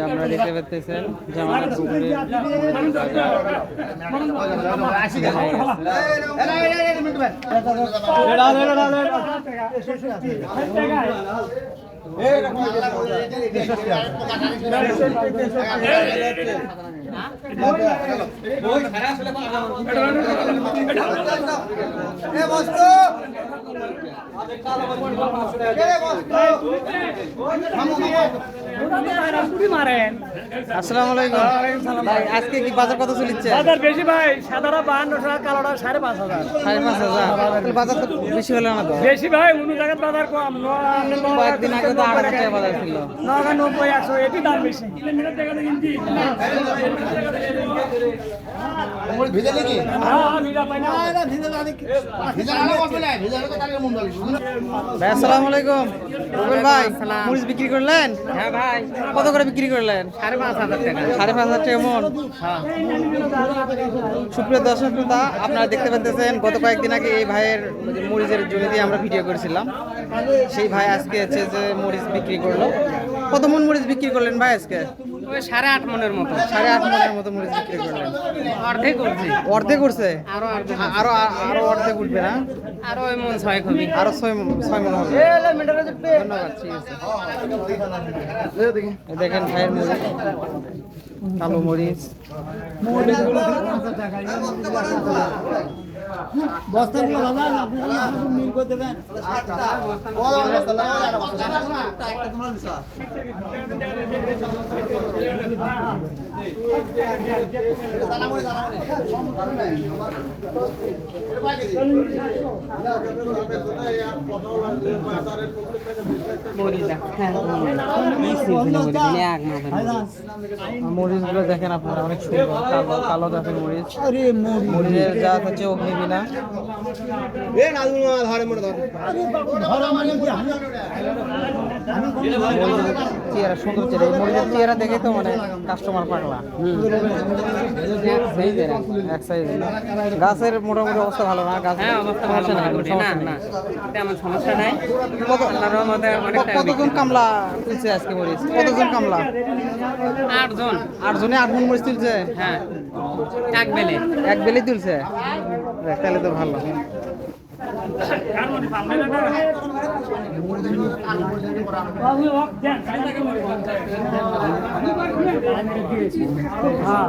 আপনারা দেখতে পাচ্ছেন জামালপুর পুকুরে বস্ত? আসসালামু আলাইকুম। ভাই আজকে কি বাজার কত চলিচ্ছে? বাজার বেশি ভাই সাদারা বাহান্ন টাকা কালোটা সাড়ে পাঁচ হাজার। সাড়ে পাঁচ হাজার। তাহলে বাজার তো বেশি হলো না তো? বেশি ভাই অন্য জায়গার বাজার কম। কয়েকদিন আগে তো আট হাজার টাকা বাজার ছিল। নগা নব্বই একশো এটি দাম বেশি। ভিজে নাকি হ্যাঁ, ভিড়া পাই না। ভিজে আলো করবে না ভিজে আলো তো তাহলে মন দালি আসসালামু আলাইকুম। রুবেল ভাই মরিচ বিক্রি করলেন? হ্যাঁ ভাই। কত করে বিক্রি করলেন? সাড়ে পাঁচ হাজার টাকা। সাড়ে পাঁচ হাজার টাকা মন সুপ্রিয় দর্শক শ্রোতা আপনারা দেখতে পাচ্ছেন গত কয়েকদিন আগে এই ভাইয়ের মরিচের জমি দিয়ে আমরা ভিডিও করেছিলাম। সেই ভাই আজকে হচ্ছে যে মরিচ বিক্রি করল। কত মন মরিচ বিক্রি করলেন ভাই আজকে? সাড়ে আট মনের মতো। সাড়ে আট মনের মতো মরিচ বিক্রি করলেন। অর্ধেক করছি। অর্ধেক করছে? আরও আরও আরও অর্ধেক উঠবে না? আরও ওই মন ছয় কবি আরও ছয় ছয় মন হবে। ধন্যবাদ ঠিক আছে। দেখেন ভাইয়ের মরিচ। কালো মরিচ। বস্তাগুলো দাদা আপনারা মিল করে দেবেন। একটা মরিচগুলো দেখেন আপনারা, অনেক সুন্দর। কালো কালো মরিচ। মরিচের জাত হচ্ছে অগ্নিবীণা। ধরে চেহারা সুন্দর চেহারা দেখে তো মানে কাস্টমার সাইজের গাছের মোটামুটি অবস্থা ভালো না? গাছ হ্যাঁ অবস্থা ভালো না। সমস্যা না। তেমন সমস্যা নাই। কতজন কামলা তুলছে আজকে মরিচ? কতজন কামলা? আট জন আট মন মরিচ তুলছে? হ্যাঁ। এক বেলে। এক তুলছে? তাহলে তো ভালো। হ্যাঁ